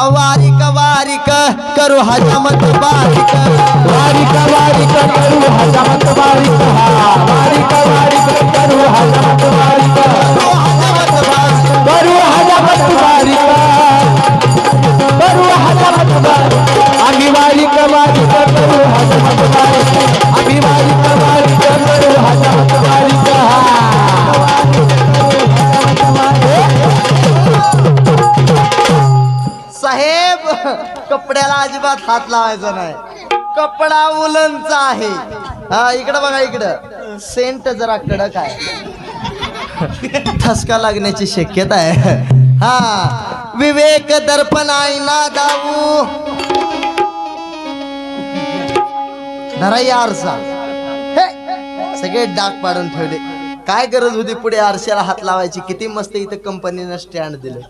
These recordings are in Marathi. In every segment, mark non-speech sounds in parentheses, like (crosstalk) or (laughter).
वारिक वारिक करू हजमत बारिक. वारिक वारिक करू हजामत बारिक. लावायचा नाही. कपडा उलनचा आहे. हा इकडं बघा इकडं. सेंट जरा कडक आहे. ठसका लागण्याची शक्यता आहे. हा विवेक दर्पण आईना दाऊ? धरा या आरसा सगळे डाग पाडून ठेवले. काय गरज होती पुढे आरशाला हात लावायची? किती मस्त इथं कंपनीनं स्टँड दिलं.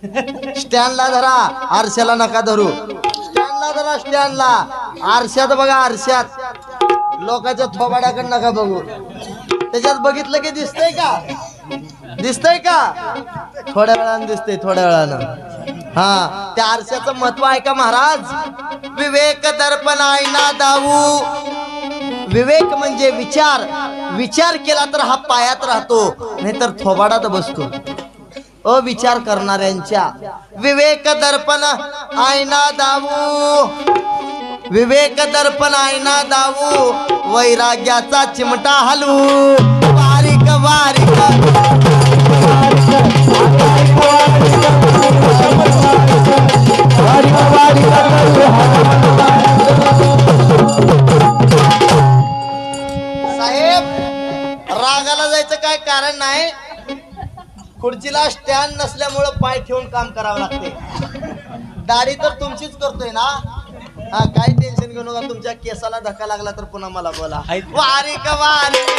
स्टँडला धरा. आरशाला नका धरू. स्टँडला धरा स्टँडला आरशात बघा आरशात. लोकांच्या थोबाड्याकडे नका बघू. त्याच्यात बघितलं की दिसतंय का? दिसतंय का? थोड्या वेळानं दिसतंय थोड्या वेळानं. हा त्या आरशाचं महत्त्व आहे का महाराज? विवेक दर्पण आईना दाऊ? विवेक म्हणजे विचार. विचार केला तर हा पायात राहतो नाहीतर थोबाडात बसतो. अविचार करणाऱ्यांच्या. विवेक दर्पण आयना दावू. विवेक दर्पण आयना दावू. वैराग्याचा चिमटा हलवू खुर्चीला स्टँड नसल्यामुळं पाय ठेवून काम करावं लागते. दाढी तर तुमचीच करतोय ना? हा काय टेन्शन घेऊ नका तुमच्या केसाला धक्का लागला तर पुन्हा मला बोला. वारिक वारिक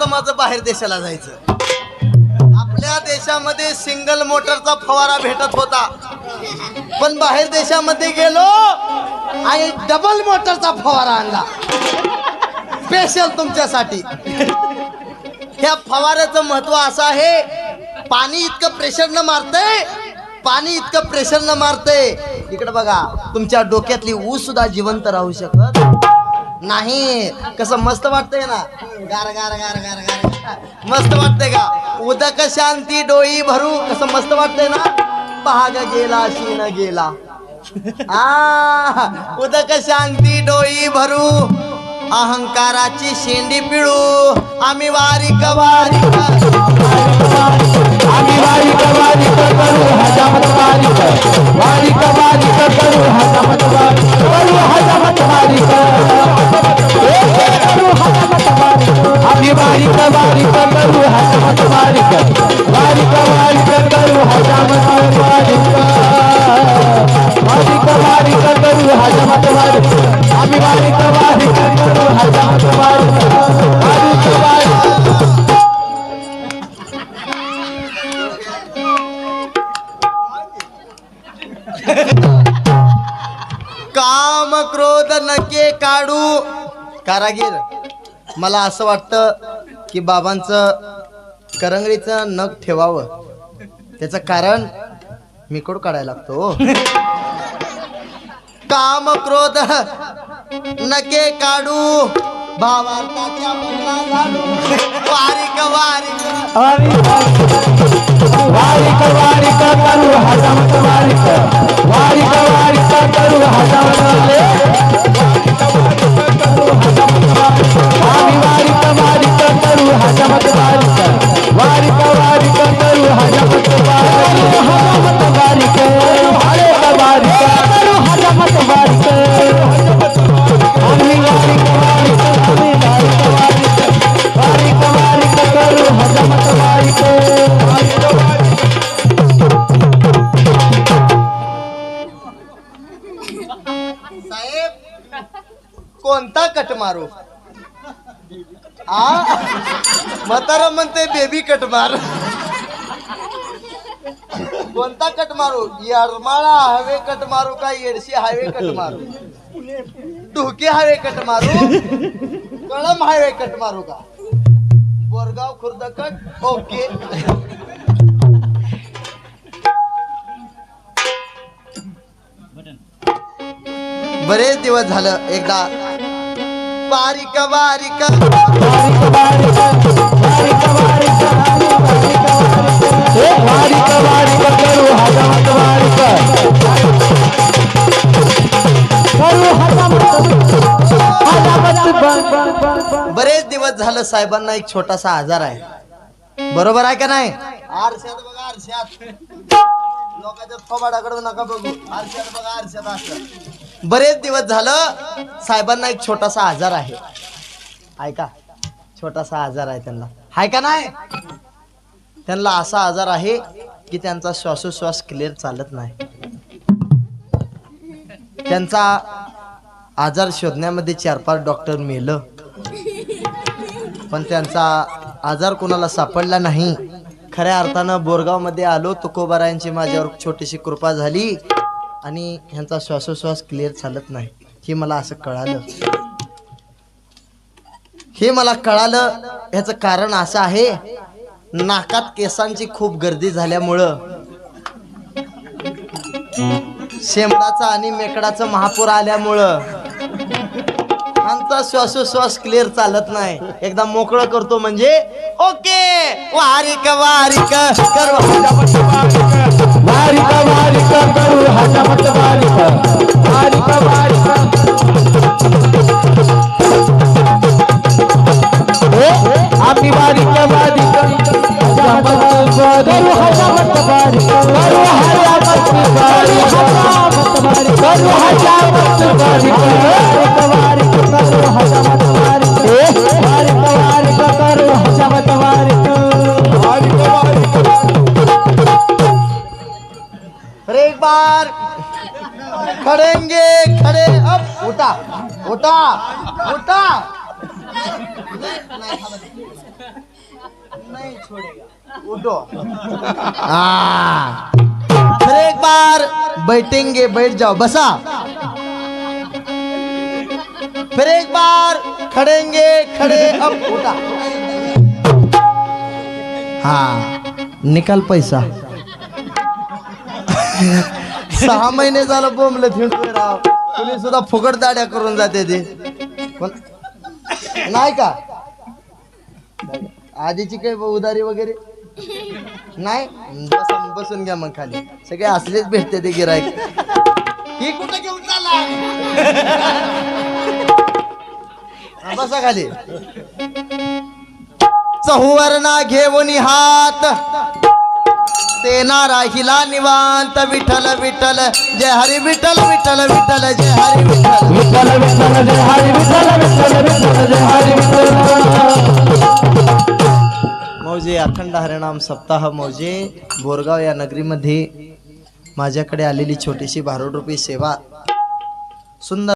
होतं माझं बाहेर देशाला जायचं. आपल्या देशामध्ये सिंगल मोटरचा फवारा भेटत होता. पण बाहेर देशामध्ये गेलो आणि डबल मोटरचा फवारा आणला. स्पेशल तुमच्यासाठी. ह्या फवाऱ्याचं महत्त्व असं आहे पाणी इतकं प्रेशरनं मारतंय पाणी इतकं प्रेशरनं मारतंय. इकडे बघा तुमच्या डोक्यातली ऊस सुद्धा जिवंत राहू शकत. नाही कसं मस्त वाटतंय ना. गार गार गार गार गार. मस्त वाटतंय का? उदक शांती डोई भरू. कसं मस्त वाटतंय ना? पहाग गेला शीन गेला. आ उदक शांती डोई भरू. अहंकाराची शेंडी पिळू. आम्ही वारी कवारी आम्ही वारी कवारी करू. हजामत वारी वारी कवारी करू. हजामत वारिक करू. हजामत वारी करू. हजामत वारिक आम्ही वारी कवारी करू. हजामत वारी वारी कवारी करू. हजामत वारी वारी कवारी करू. हजामत वारी नके कारागीर मला असं वाटतं की बाबांचं करंगळीचं नख ठेवावं. त्याचं कारण मी कोड काढायला लागतो हो. (laughs) काम क्रोध नके काढू. भावार्थाच्या वारिक वारिक वारिक करू हजामत वारिक. वारिक वारिक करू हजामत. कोणता कट मारू? आ? म्हातारा म्हणते बेबी कट मार. कोणता कट मारू? यरमाळा हवे कट मारू का येडशी हायवे कट मारू? ढोके हायवे कट मारू? कळम हायवे कट मारू का? बोरगाव खुर्द कट? ओके. बरेच दिवस झालं एकदा बारीक बारीक. बारीक बारीक बारीक बारीक हे बारीक बारीक करू हजामत बारीक करू हजामत हजामत बरेच दिवस झालं साहेबांना एक छोटासा आजार आहे. बरोबर आहे का नाही? आरशात बघा आरशात. लोकांच्या थोबाडाकडे नका बघू. आरशात बघा आरशात असं. बरेच दिवस झालं साहेबांना एक छोटासा आजार आहे. ऐका छोटासा आजार आहे त्यांना. हाय का नाही? त्यांना असा आजार आहे की त्यांचा श्वासोश्वास क्लिअर चालत नाही. त्यांचा आजार शोधण्यामध्ये चार पाच डॉक्टर मेलं. पण त्यांचा आजार कोणाला सापडला नाही. खऱ्या अर्थानं बोरगावमध्ये आलो तुकोबारायांची माझ्यावर छोटीशी कृपा झाली. आणि ह्यांचा श्वासोश्वास क्लिअर चालत नाही. हे मला असं कळालं. हे मला कळालं. ह्याचं कारण असं आहे नाकात केसांची खूप गर्दी झाल्यामुळं. शेंबडाचा आणि मेकडाचं महापूर आल्यामुळं. आमचा श्वासोश्वास क्लिअर चालत नाही. एकदा मोकळं करतो म्हणजे ओके! वारिक वारिक कर बारीक बारीक करू हजामत बारीक बारीक बारीक आम्ही बारीक बारीक हजामत करू हजामत बारीक करू हजामत बारीक करू हजामत बारीक बार खड़ेंगे, खड़े। अब उठा उठा उठा। नहीं छोड़ेगा। उठो। हाँ। फिर एक बार बैठेंगे, बैठ जाओ। बसा। फिर एक बार खड़ेंगे, खड़े। अब उठा। हाँ। निकल पैसा। सहा महिने झालं बोंबलं थिंडतोय राव. कुणी सुद्धा फुकट दाड्या करून जाते ते. पण नाही का? आधीची काही उदारी वगैरे? नाही? बसून बसून घ्या मग खाली. सगळे असलेच भेटते ते गिरायक ही कुठं घेऊन चालला? हा, बसा खाली. चहुवरणा घेऊन हात. सेना राहिला निवांत विठ्ठल विठ्ठल जय हरी विठ्ठल विठ्ठल विठ्ठल जय हरी विठ्ठल। विठ्ठल जय हरी विठ्ठल विठ्ठल विठ्ठल जय हरी विठ्ठल। मौजे अखंड हरिणाम सप्ताह मौजे बोरगाव या नगरीमध्ये माझ्याकडे आलेली छोटीशी भारूड रुपी सेवा. सुंदर